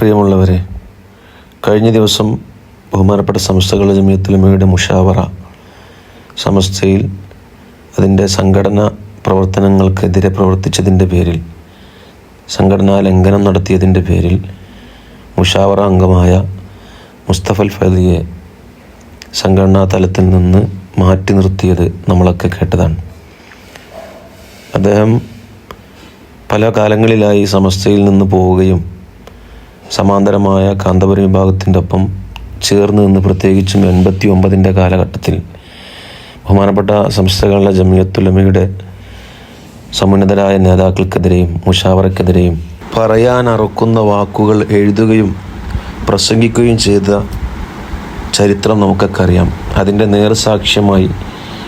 പ്രിയമുള്ളവരെ കഴിഞ്ഞ ദിവസം ബഹുമാനപ്പെട്ട സംസ്ഥകളുടെ ജമിയത്തുലമയുടെ മുഷാവറ സമസ്തയിൽ അതിന്റെ സംഘടന പ്രവർത്തനങ്ങൾക്കെതിരെ പ്രവർത്തിച്ചതിന്റെ പേരിൽ സംഘടനാ ലംഘനം നടത്തിയതിന്റെ പേരിൽ മുഷാവറ അംഗമായ മുസ്തഫൽ ഫലിയെ സംഘടനാ തലത്തിൽ നിന്ന് മാറ്റി നിർത്തിയത് നമ്മളൊക്കെ കേട്ടതാണ്. അദ്ദേഹം പല കാലങ്ങളിലായി സമസ്തയിൽ നിന്ന് പോവുകയും സമാന്തരമായ കാന്തപുരം വിഭാഗത്തിന്റെ ഒപ്പം ചേർന്ന് നിന്ന് പ്രത്യേകിച്ചും എൺപത്തി ഒമ്പതിന്റെ കാലഘട്ടത്തിൽ ബഹുമാനപ്പെട്ട സംസ്ഥകളുടെ ജമിയത്തുലമയുടെ സമുന്നതരായ നേതാക്കൾക്കെതിരെയും മുഷാവറക്കെതിരെയും പറയാൻ അറുക്കുന്ന വാക്കുകൾ എഴുതുകയും പ്രസംഗിക്കുകയും ചെയ്ത ചരിത്രം നമുക്കൊക്കെ അറിയാം. അതിന്റെ നേർസാക്ഷ്യമായി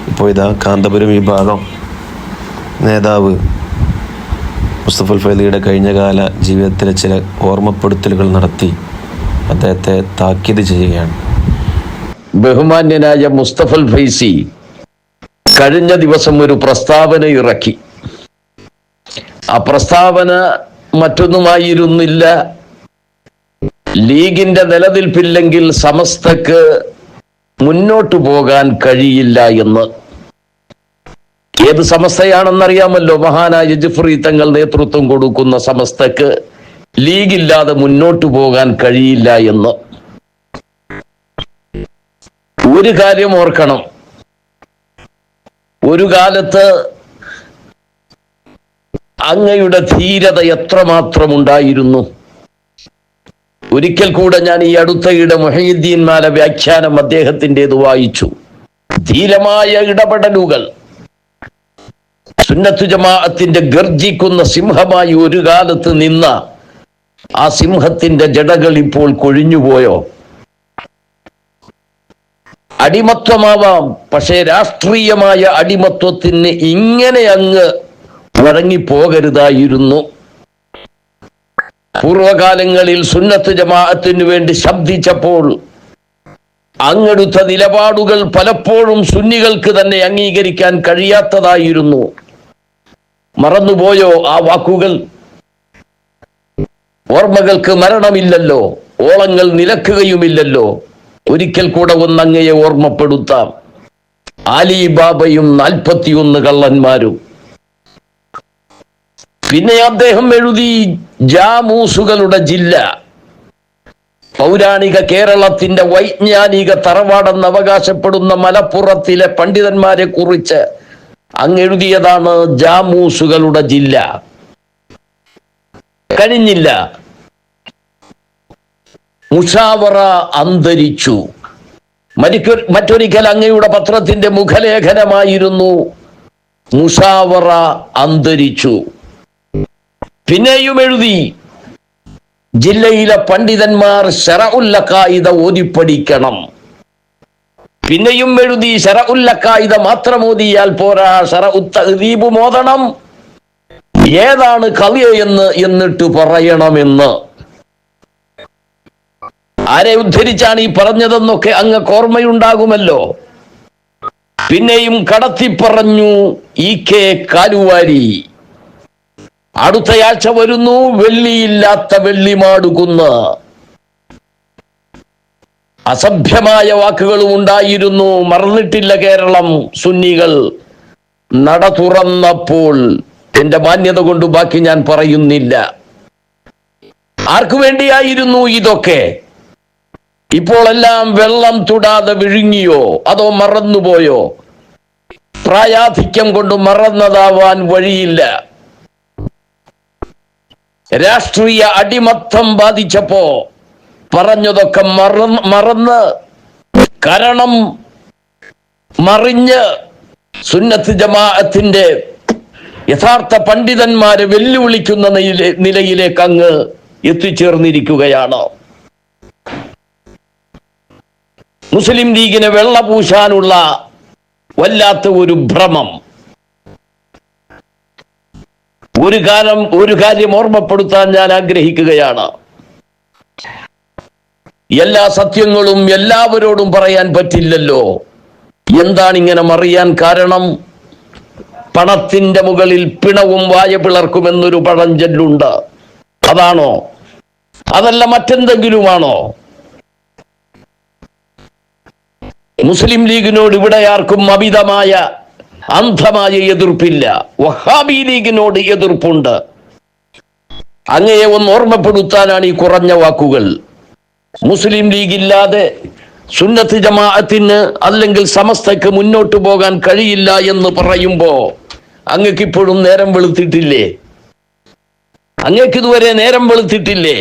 ഇപ്പോൾ ഇതാ കാന്തപുരം വിഭാഗം നേതാവ് മുസ്തഫൽ ഫൈലിയുടെ കഴിഞ്ഞകാല ജീവിതത്തിലെ ചില ഓർമ്മപ്പെടുത്തലുകൾ നടത്തി അദ്ദേഹത്തെ താക്കീത് ചെയ്യുകയാണ്. ബഹുമാന്യനായ മുസ്തഫുൽ ഫൈസി കഴിഞ്ഞ ദിവസം ഒരു പ്രസ്താവന ഇറക്കി. ആ പ്രസ്താവന മറ്റൊന്നുമായിരുന്നില്ല. ലീഗിന്റെ നിലനിൽപ്പില്ലെങ്കിൽ സമസ്തക്ക് മുന്നോട്ടു പോകാൻ കഴിയില്ല എന്ന്. ഏത് സമസ്തയാണെന്നറിയാമല്ലോ? മഹാനായ ജഫ്രി തങ്ങൾ നേതൃത്വം കൊടുക്കുന്ന സമസ്തക്ക് ലീഗില്ലാതെ മുന്നോട്ടു പോകാൻ കഴിയില്ല എന്ന്. ഒരു കാര്യം ഓർക്കണം. ഒരു കാലത്ത് അങ്ങയുടെ ധീരത എത്രമാത്രം ഉണ്ടായിരുന്നു ഒരിക്കൽ കൂടെ ഞാൻ ഈ അടുത്തയിടെ മൊഹീദ്ദീൻ മാല വ്യാഖ്യാനം അദ്ദേഹത്തിന്റെത് വായിച്ചു. ധീരമായ ഇടപെടലുകൾ. സുന്നത്തു ജമാഅത്തിന്റെ ഗർജിക്കുന്ന സിംഹമായി ഒരു കാലത്ത് നിന്ന ആ സിംഹത്തിന്റെ ജടകൾ ഇപ്പോൾ കൊഴിഞ്ഞുപോയോ? അടിമത്വമാവാം. പക്ഷേ രാഷ്ട്രീയമായ അടിമത്വത്തിന് ഇങ്ങനെ അങ്ങ് വഴങ്ങിപ്പോകരുതായിരുന്നു. പൂർവകാലങ്ങളിൽ സുന്നത്ത് ജമാഅത്തിന് വേണ്ടി ശബ്ദിച്ചപ്പോൾ അങ്ങെടുത്ത നിലപാടുകൾ പലപ്പോഴും സുന്നികൾക്ക് തന്നെ അംഗീകരിക്കാൻ കഴിയാത്തതായിരുന്നു. മറന്നുപോയോ ആ വാക്കുകൾ? ഓർമ്മകൾക്ക് മരണമില്ലല്ലോ ഓളങ്ങൾ നിലക്കുകയുമില്ലല്ലോ. ഒരിക്കൽ കൂടെ ഒന്നങ്ങയെ ഓർമ്മപ്പെടുത്താം. ആലി ബാബയും നാൽപ്പത്തിയൊന്ന് കള്ളന്മാരും. പിന്നെ അദ്ദേഹം എഴുതി ജാമൂസുകളുടെ ജില്ല. പൗരാണിക കേരളത്തിന്റെ വൈജ്ഞാനിക തറവാടെന്ന് അവകാശപ്പെടുന്ന മലപ്പുറത്തിലെ പണ്ഡിതന്മാരെ കുറിച്ച് അങ്ങ് എഴുതിയതാണ് ജാമൂസുകളുടെ ജില്ല. കഴിഞ്ഞില്ല. മുഷാവറ അന്തരിച്ചു. മറ്റൊരിക്കൽ അങ്ങയുടെ പത്രത്തിന്റെ മുഖലേഖനമായിരുന്നു മുഷാവറ അന്തരിച്ചു. പിന്നെയും എഴുതി ജില്ലയിലെ പണ്ഡിതന്മാർ ഷറഉല്ലക്കായിദ ഓതിപ്പടിക്കണം പിന്നെയും എഴുതി ശര ഉല്ലക്കായുധ മാത്രം ഓതിയാൽ പോരാ ശര ഉത്തീപ് മോദണം ഏതാണ് കവിയ എന്ന് എന്നിട്ട് പറയണമെന്ന്? ആരെ ഉദ്ധരിച്ചാണ് ഈ പറഞ്ഞതെന്നൊക്കെ അങ്ങ് ഓർമ്മയുണ്ടാകുമല്ലോ. പിന്നെയും കടത്തി പറഞ്ഞു ഇ കെ കാലുവാരി. അടുത്തയാഴ്ച വരുന്നു വെള്ളിയില്ലാത്ത വെള്ളിമാടുകുന്ന്. അസഭ്യമായ വാക്കുകളും ഉണ്ടായിരുന്നു. മറന്നിട്ടില്ല കേരളം. സുന്നികൾ നട തുറന്നപ്പോൾ എന്റെ മാന്യത കൊണ്ട് ബാക്കി ഞാൻ പറയുന്നില്ല. ആർക്കു വേണ്ടിയായിരുന്നു ഇതൊക്കെ? ഇപ്പോൾ എല്ലാം വെള്ളം തുടാതെ വിഴുങ്ങിയോ? അതോ മറന്നുപോയോ? പ്രായാധിക്യം കൊണ്ട് മറന്നതാവാൻ വഴിയില്ല. രാഷ്ട്രീയ അടിമത്തം ബാധിച്ചപ്പോ പറഞ്ഞതൊക്കെ മറന്ന് മറന്ന് കരണം മറിഞ്ഞ് സുന്നത്ത് ജമാഅത്തിന്റെ യഥാർത്ഥ പണ്ഡിതന്മാരെ വെല്ലുവിളിക്കുന്ന നിലയിലേക്ക് അങ്ങ് എത്തിച്ചേർന്നിരിക്കുകയാണ്. മുസ്ലിം ലീഗിനെ വെള്ളപൂശാനുള്ള വല്ലാത്ത ഒരു ഭ്രമം. ഒരു കാലം ഒരു കാര്യം ഓർമ്മപ്പെടുത്താൻ ഞാൻ ആഗ്രഹിക്കുകയാണ്. എല്ലാ സത്യങ്ങളും എല്ലാവരോടും പറയാൻ പറ്റില്ലല്ലോ. എന്താണ് ഇങ്ങനെ മറിയാൻ കാരണം? പണത്തിന്റെ മുകളിൽ പിണവും വായ പിളർക്കുമെന്നൊരു പഴഞ്ചൊല്ലുണ്ട് അതാണോ? അതല്ല മറ്റെന്തെങ്കിലുമാണോ? മുസ്ലിം ലീഗിനോട് ഇവിടെ ആർക്കും അമിതമായ അന്ധമായ എതിർപ്പില്ല. വഹാബി ലീഗിനോട് എതിർപ്പുണ്ട്. അങ്ങയെ ഒന്ന് ഓർമ്മപ്പെടുത്താനാണ് ഈ കുറഞ്ഞ വാക്കുകൾ. മുസ്ലിം ലീഗ് ഇല്ലാതെ സുന്നത്ത് ജമാഅത്തിന് അല്ലെങ്കിൽ സമസ്തയ്ക്ക് മുന്നോട്ട് പോകാൻ കഴിയില്ല എന്ന് പറയുമ്പോ അങ്ങക്ക് ഇപ്പോഴും നേരം വെളുത്തിട്ടില്ലേ? അങ്ങക്ക് ഇതുവരെ നേരം വെളുത്തിട്ടില്ലേ?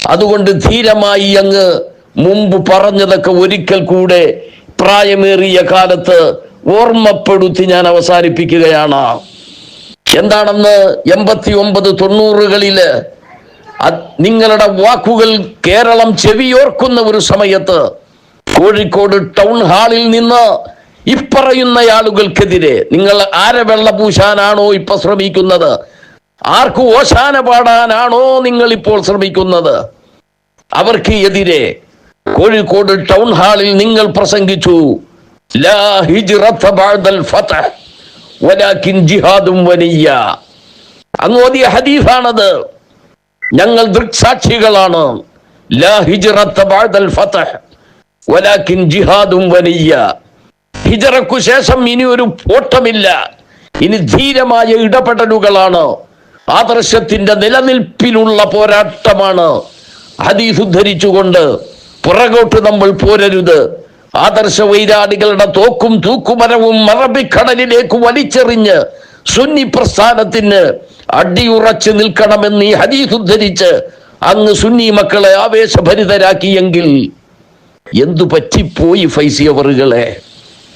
അതുകൊണ്ട് ധീരമായി അങ്ങ് മുമ്പ് പറഞ്ഞതൊക്കെ ഒരിക്കൽ കൂടെ പ്രായമേറിയ കാലത്ത് ഓർമ്മപ്പെടുത്തി ഞാൻ അവസാനിപ്പിക്കുകയാണ്. എന്താണെന്ന് എൺപത്തി ഒമ്പത് തൊണ്ണൂറുകളിൽ നിങ്ങളുടെ വാക്കുകൾ കേരളം ചെവിയോർക്കുന്ന ഒരു സമയത്ത് കോഴിക്കോട് ടൗൺ ഹാളിൽ നിന്ന് ഇപ്പറയുന്ന ആളുകൾക്കെതിരെ നിങ്ങൾ ആരെ വെള്ള പൂശാനാണോ ഇപ്പൊ ശ്രമിക്കുന്നത്? ആർക്ക് ഓശാന പാടാനാണോ നിങ്ങൾ ഇപ്പോൾ ശ്രമിക്കുന്നത്? അവർക്ക് എതിരെ കോഴിക്കോട് ടൗൺ ഹാളിൽ നിങ്ങൾ പ്രസംഗിച്ചു അങ്ങ് ഓതിയ ഹദീസാണത്. ഞങ്ങൾ ദൃക്സാക്ഷികളാണ്. ഹിജറക്കു ശേഷം ഇനി ഒരു ഓട്ടമില്ല. ഇനി ധീരമായ ഇടപെടലുകളാണ്. ആദർശത്തിന്റെ നിലനിൽപ്പിനുള്ള പോരാട്ടമാണ്. ഹദീസ് പുറകോട്ട് നമ്മൾ പോരരുത്. ആദർശ വൈരാടികളുടെ തോക്കും തൂക്കുമരവും മറബിക്കടലിലേക്ക് വലിച്ചെറിഞ്ഞ് സുന്നി പ്രസ്ഥാനത്തിന് അടിയുറച്ച് നിൽക്കണമെന്ന് ഈ ഹദീസ് ഉദ്ധരിച്ച് അങ്ങ് സുന്നി മക്കളെ ആവേശഭരിതരാക്കിയെങ്കിൽ എന്തു പറ്റിപ്പോയി ഫൈസി അവറുകളെ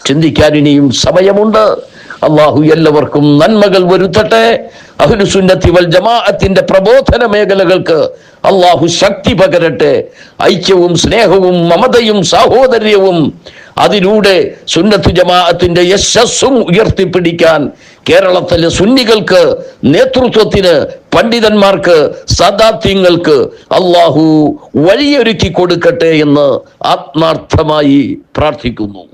ചിന്തിക്കാൻ ഇനിയും സമയമുണ്ട്. അള്ളാഹു എല്ലാവർക്കും നന്മകൾ വരുത്തട്ടെ. അഹുലുസുന്നത്തി വൽ ജമാഅത്തിന്റെ പ്രബോധന മേഖലകൾക്ക് അള്ളാഹു ശക്തി പകരട്ടെ. ഐക്യവും സ്നേഹവും മമതയും സാഹോദര്യവും അതിലൂടെ സുന്നത്ത് ജമാഅത്തിന്റെ യശസ്സും ഉയർത്തിപ്പിടിക്കാൻ കേരളത്തിലെ സുന്നികൾക്ക് നേതൃത്വത്തിന് പണ്ഡിതന്മാർക്ക് സദാത്യങ്ങൾക്ക് അള്ളാഹു വഴിയൊരുക്കി കൊടുക്കട്ടെ എന്ന് ആത്മാർത്ഥമായി പ്രാർത്ഥിക്കുന്നു.